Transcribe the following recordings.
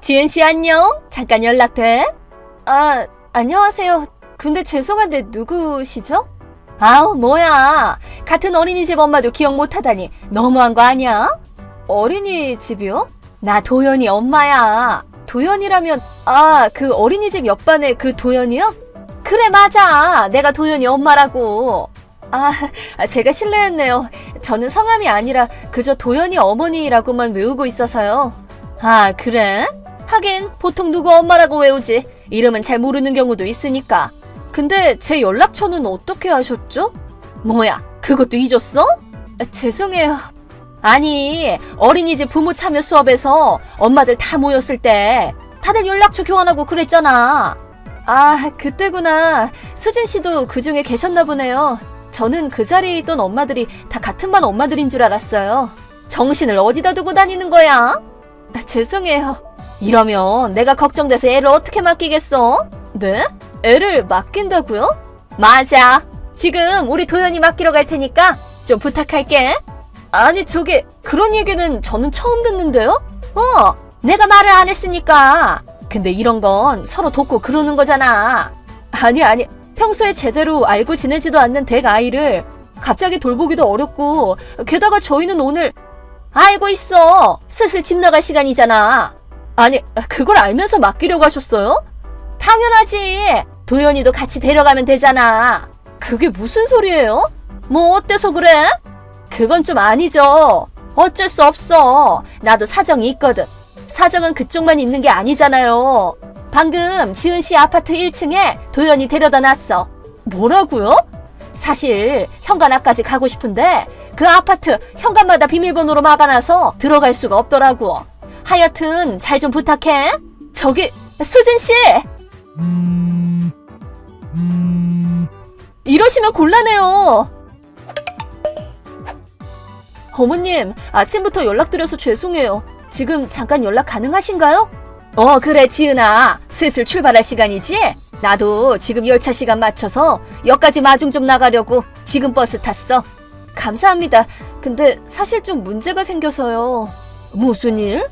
지은 씨 안녕? 잠깐 연락 돼? 아, 안녕하세요. 근데 죄송한데 누구시죠? 아우, 뭐야. 같은 어린이집 엄마도 기억 못하다니 너무한 거 아니야? 어린이집이요? 나 도연이 엄마야. 도연이라면 아, 그 어린이집 옆반에 그 도연이요? 그래, 맞아. 내가 도연이 엄마라고. 아, 아, 제가 실례했네요. 저는 성함이 아니라 그저 도연이 어머니라고만 외우고 있어서요. 아, 그래? 하긴 보통 누구 엄마라고 외우지. 이름은 잘 모르는 경우도 있으니까. 근데 제 연락처는 어떻게 하셨죠? 뭐야, 그것도 잊었어? 아, 죄송해요. 아니, 어린이집 부모 참여 수업에서 엄마들 다 모였을 때 다들 연락처 교환하고 그랬잖아. 아, 그때구나. 수진 씨도 그 중에 계셨나 보네요. 저는 그 자리에 있던 엄마들이 다 같은 반 엄마들인 줄 알았어요. 정신을 어디다 두고 다니는 거야? 아, 죄송해요. 이러면 내가 걱정돼서 애를 어떻게 맡기겠어? 네? 애를 맡긴다고요? 맞아. 지금 우리 도연이 맡기러 갈 테니까 좀 부탁할게. 아니, 저기, 그런 얘기는 저는 처음 듣는데요? 어, 내가 말을 안 했으니까. 근데 이런 건 서로 돕고 그러는 거잖아. 아니, 아니, 평소에 제대로 알고 지내지도 않는 댁 아이를 갑자기 돌보기도 어렵고, 게다가 저희는 오늘, 알고 있어. 슬슬 집 나갈 시간이잖아. 아니, 그걸 알면서 맡기려고 하셨어요? 당연하지. 도연이도 같이 데려가면 되잖아. 그게 무슨 소리예요? 뭐 어때서 그래? 그건 좀 아니죠. 어쩔 수 없어. 나도 사정이 있거든. 사정은 그쪽만 있는 게 아니잖아요. 방금 지은 씨 아파트 1층에 도연이 데려다 놨어. 뭐라고요? 사실 현관 앞까지 가고 싶은데 그 아파트 현관마다 비밀번호로 막아놔서 들어갈 수가 없더라고. 하여튼 잘 좀 부탁해. 저기 수진 씨. 이러시면 곤란해요. 어머님, 아침부터 연락드려서 죄송해요. 지금 잠깐 연락 가능하신가요? 어, 그래, 지은아. 슬슬 출발할 시간이지? 나도 지금 열차 시간 맞춰서 역까지 마중 좀 나가려고 지금 버스 탔어. 감사합니다. 근데 사실 좀 문제가 생겨서요. 무슨 일?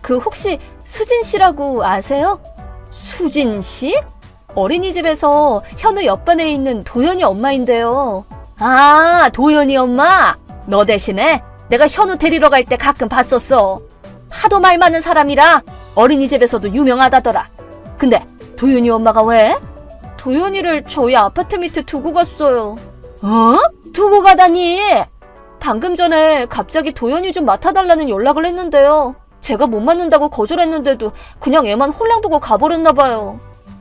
그 혹시 수진 씨라고 아세요? 수진 씨? 어린이집에서 현우 옆반에 있는 도연이 엄마인데요. 아, 도연이 엄마? 너 대신에 내가 현우 데리러 갈 때 가끔 봤었어. 하도 말 많은 사람이라 어린이집에서도 유명하다더라. 근데 도연이 엄마가 왜? 도연이를 저희 아파트 밑에 두고 갔어요. 어? 두고 가다니? 방금 전에 갑자기 도연이 좀 맡아달라는 연락을 했는데요. 제가 못 맡는다고 거절했는데도 그냥 애만 홀랑 두고 가버렸나 봐요.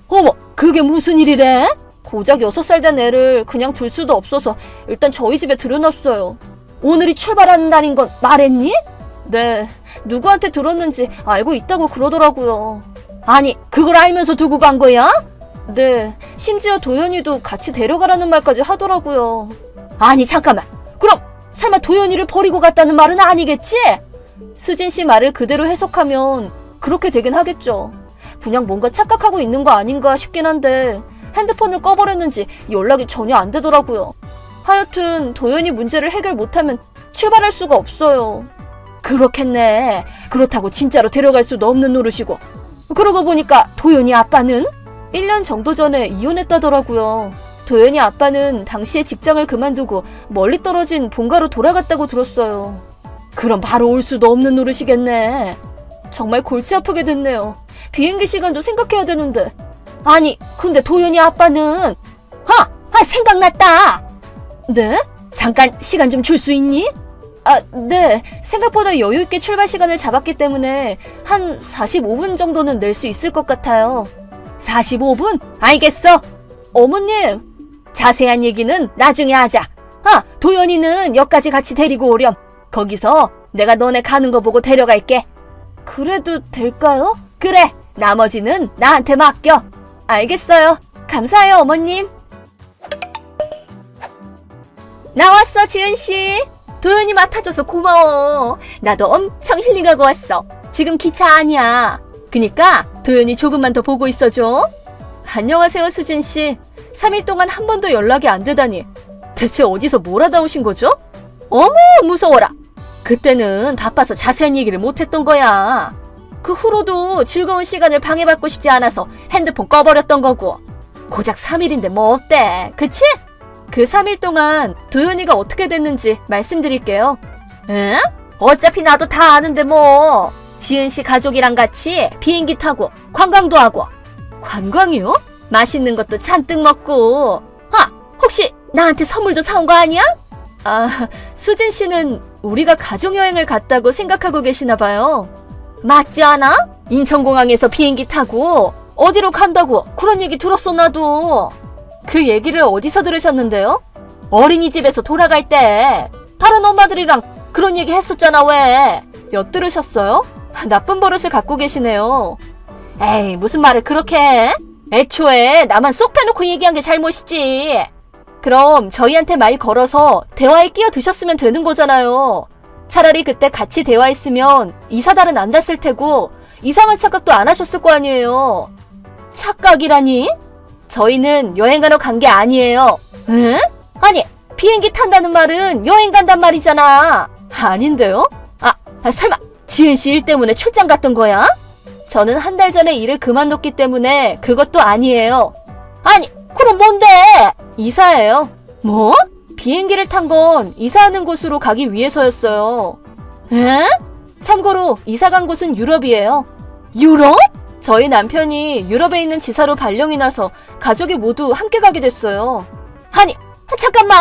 어머, 그게 무슨 일이래? 고작 6살 된 애를 그냥 둘 수도 없어서 일단 저희 집에 들여놨어요. 오늘이 출발하는 날인 건 말했니? 네, 누구한테 들었는지 알고 있다고 그러더라고요. 아니, 그걸 알면서 두고 간 거야? 네, 심지어 도연이도 같이 데려가라는 말까지 하더라고요. 아니, 잠깐만. 그럼 설마 도연이를 버리고 갔다는 말은 아니겠지? 수진 씨 말을 그대로 해석하면 그렇게 되긴 하겠죠. 그냥 뭔가 착각하고 있는 거 아닌가 싶긴 한데 핸드폰을 꺼버렸는지 연락이 전혀 안 되더라고요. 하여튼 도연이 문제를 해결 못하면 출발할 수가 없어요. 그렇겠네. 그렇다고 진짜로 데려갈 수도 없는 노릇이고. 그러고 보니까 도연이 아빠는 1년 정도 전에 이혼했다더라고요. 도연이 아빠는 당시에 직장을 그만두고 멀리 떨어진 본가로 돌아갔다고 들었어요. 그럼 바로 올 수도 없는 노릇이겠네. 정말 골치 아프게 됐네요. 비행기 시간도 생각해야 되는데. 아니, 근데 도연이 아빠는 아, 아 생각났다. 네? 잠깐 시간 좀 줄 수 있니? 아, 네. 생각보다 여유 있게 출발 시간을 잡았기 때문에 한 45분 정도는 낼 수 있을 것 같아요. 45분? 알겠어. 어머님, 자세한 얘기는 나중에 하자. 아, 도연이는 역까지 같이 데리고 오렴. 거기서 내가 너네 가는 거 보고 데려갈게. 그래도 될까요? 그래. 나머지는 나한테 맡겨. 알겠어요. 감사해요, 어머님. 나왔어, 지은 씨. 도연이 맡아줘서 고마워. 나도 엄청 힐링하고 왔어. 지금 기차 아니야. 그니까 도연이 조금만 더 보고 있어줘. 안녕하세요, 수진 씨. 3일 동안 한 번도 연락이 안 되다니. 대체 어디서 뭘 하다 오신 거죠? 어머, 무서워라. 그때는 바빠서 자세한 얘기를 못 했던 거야. 그 후로도 즐거운 시간을 방해받고 싶지 않아서 핸드폰 꺼버렸던 거고. 고작 3일인데 뭐 어때? 그치? 그 3일 동안 도연이가 어떻게 됐는지 말씀드릴게요. 응? 어차피 나도 다 아는데 뭐. 지은 씨 가족이랑 같이 비행기 타고 관광도 하고. 관광이요? 맛있는 것도 잔뜩 먹고. 아, 혹시 나한테 선물도 사온 거 아니야? 아, 수진 씨는 우리가 가족여행을 갔다고 생각하고 계시나 봐요. 맞지 않아? 인천공항에서 비행기 타고 어디로 간다고 그런 얘기 들었어 나도. 그 얘기를 어디서 들으셨는데요? 어린이집에서 돌아갈 때 다른 엄마들이랑 그런 얘기 했었잖아 왜? 엿들으셨어요? 나쁜 버릇을 갖고 계시네요. 에이 무슨 말을 그렇게 해? 애초에 나만 쏙 빼놓고 얘기한 게 잘못이지. 그럼 저희한테 말 걸어서 대화에 끼어드셨으면 되는 거잖아요. 차라리 그때 같이 대화했으면 이사달은 안 닿았을 테고 이상한 착각도 안 하셨을 거 아니에요. 착각이라니? 저희는 여행하러 간 게 아니에요. 응? 아니, 비행기 탄다는 말은 여행 간단 말이잖아. 아닌데요? 아, 아, 설마 지은 씨 일 때문에 출장 갔던 거야? 저는 한 달 전에 일을 그만뒀기 때문에 그것도 아니에요. 아니, 그럼 뭔데? 이사예요. 뭐? 비행기를 탄 건 이사하는 곳으로 가기 위해서였어요. 에? 참고로 이사 간 곳은 유럽이에요. 유럽? 저희 남편이 유럽에 있는 지사로 발령이 나서 가족이 모두 함께 가게 됐어요. 아니, 잠깐만!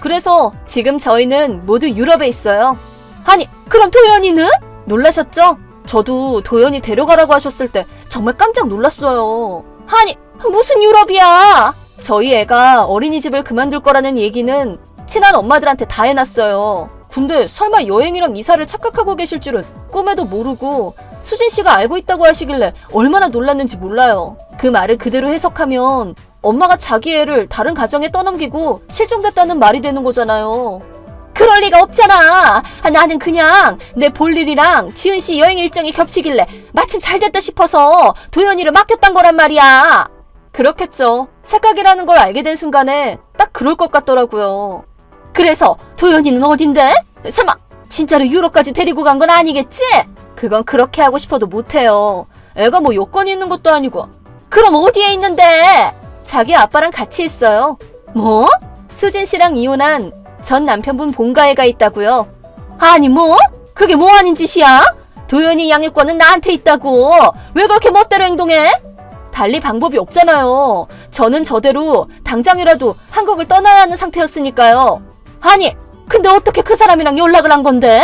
그래서 지금 저희는 모두 유럽에 있어요. 아니, 그럼 도연이는? 놀라셨죠? 저도 도연이 데려가라고 하셨을 때 정말 깜짝 놀랐어요. 아니, 무슨 유럽이야? 저희 애가 어린이집을 그만둘 거라는 얘기는 친한 엄마들한테 다 해놨어요. 근데 설마 여행이랑 이사를 착각하고 계실 줄은 꿈에도 모르고 수진 씨가 알고 있다고 하시길래 얼마나 놀랐는지 몰라요. 그 말을 그대로 해석하면 엄마가 자기 애를 다른 가정에 떠넘기고 실종됐다는 말이 되는 거잖아요. 그럴 리가 없잖아. 아, 나는 그냥 내 볼일이랑 지은 씨 여행 일정이 겹치길래 마침 잘 됐다 싶어서 도연이를 맡겼단 거란 말이야. 그렇겠죠. 착각이라는 걸 알게 된 순간에 딱 그럴 것 같더라고요. 그래서 도연이는 어딘데? 설마 진짜로 유럽까지 데리고 간 건 아니겠지? 그건 그렇게 하고 싶어도 못해요. 애가 뭐 요건이 있는 것도 아니고. 그럼 어디에 있는데? 자기 아빠랑 같이 있어요. 뭐? 수진 씨랑 이혼한 전 남편분 본가에가 있다고요. 아니 뭐? 그게 뭐 하는 짓이야? 도연이 양육권은 나한테 있다고. 왜 그렇게 멋대로 행동해? 달리 방법이 없잖아요. 저는 저대로 당장이라도 한국을 떠나야 하는 상태였으니까요. 아니, 근데 어떻게 그 사람이랑 연락을 한 건데?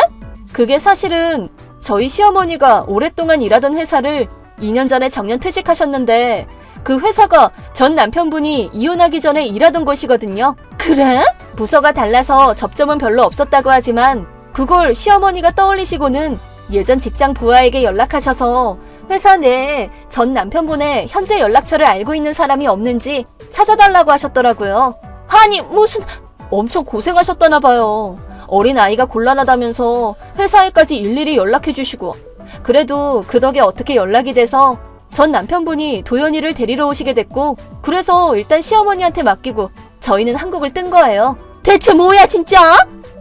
그게 사실은 저희 시어머니가 오랫동안 일하던 회사를 2년 전에 정년 퇴직하셨는데 그 회사가 전 남편분이 이혼하기 전에 일하던 곳이거든요. 그래? 부서가 달라서 접점은 별로 없었다고 하지만 그걸 시어머니가 떠올리시고는 예전 직장 부하에게 연락하셔서 회사 내에 전 남편분의 현재 연락처를 알고 있는 사람이 없는지 찾아달라고 하셨더라고요. 아니, 무슨 엄청 고생하셨다나 봐요. 어린 아이가 곤란하다면서 회사에까지 일일이 연락해 주시고 그래도 그 덕에 어떻게 연락이 돼서 전 남편분이 도연이를 데리러 오시게 됐고 그래서 일단 시어머니한테 맡기고 저희는 한국을 뜬 거예요. 대체 뭐야 진짜?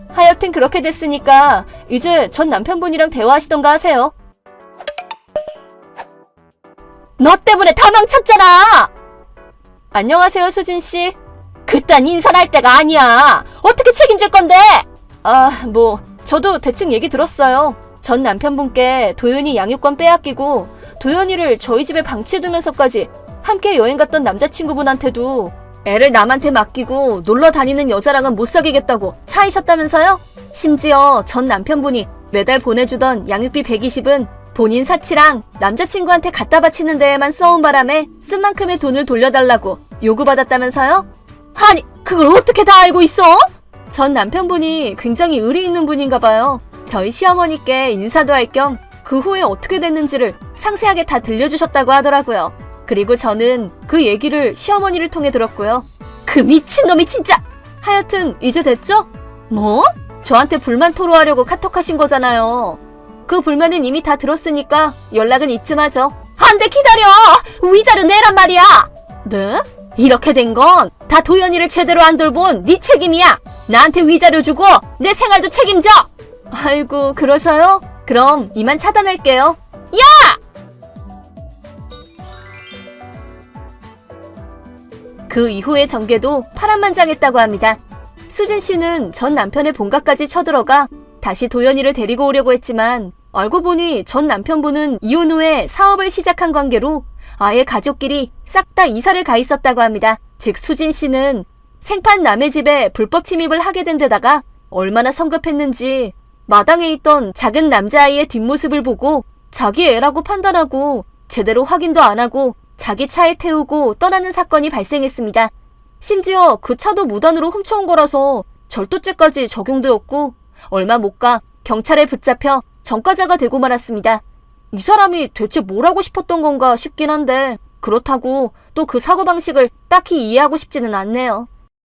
하여튼 그렇게 됐으니까 이제 전 남편분이랑 대화하시던가 하세요. 너 때문에 다 망쳤잖아! 안녕하세요, 수진씨. 그딴 인사할 때가 아니야. 어떻게 책임질 건데? 아, 뭐, 저도 대충 얘기 들었어요. 전 남편분께 도연이 양육권 빼앗기고 도연이를 저희 집에 방치해두면서까지 함께 여행 갔던 남자친구분한테도 애를 남한테 맡기고 놀러 다니는 여자랑은 못 사귀겠다고 차이셨다면서요? 심지어 전 남편분이 매달 보내주던 양육비 120은 본인 사치랑 남자친구한테 갖다 바치는 데에만 써온 바람에 쓴 만큼의 돈을 돌려달라고 요구받았다면서요? 아니, 그걸 어떻게 다 알고 있어? 전 남편분이 굉장히 의리 있는 분인가 봐요. 저희 시어머니께 인사도 할 겸 그 후에 어떻게 됐는지를 상세하게 다 들려주셨다고 하더라고요. 그리고 저는 그 얘기를 시어머니를 통해 들었고요. 그 미친놈이 진짜! 하여튼 이제 됐죠? 뭐? 저한테 불만 토로하려고 카톡하신 거잖아요. 그 불만은 이미 다 들었으니까 연락은 이쯤 하죠. 안 돼 기다려! 위자료 내란 말이야! 네? 이렇게 된 건 다 도연이를 제대로 안 돌본 네 책임이야! 나한테 위자료 주고 내 생활도 책임져! 아이고 그러셔요? 그럼 이만 차단할게요. 그 이후의 전개도 파란만장했다고 합니다. 수진 씨는 전 남편의 본가까지 쳐들어가 다시 도연이를 데리고 오려고 했지만 알고 보니 전 남편분은 이혼 후에 사업을 시작한 관계로 아예 가족끼리 싹 다 이사를 가 있었다고 합니다. 즉 수진 씨는 생판 남의 집에 불법 침입을 하게 된 데다가 얼마나 성급했는지 마당에 있던 작은 남자아이의 뒷모습을 보고 자기 애라고 판단하고 제대로 확인도 안 하고 자기 차에 태우고 떠나는 사건이 발생했습니다. 심지어 그 차도 무단으로 훔쳐온 거라서 절도죄까지 적용되었고 얼마 못 가 경찰에 붙잡혀 전과자가 되고 말았습니다. 이 사람이 대체 뭘 하고 싶었던 건가 싶긴 한데 그렇다고 또 그 사고방식을 딱히 이해하고 싶지는 않네요.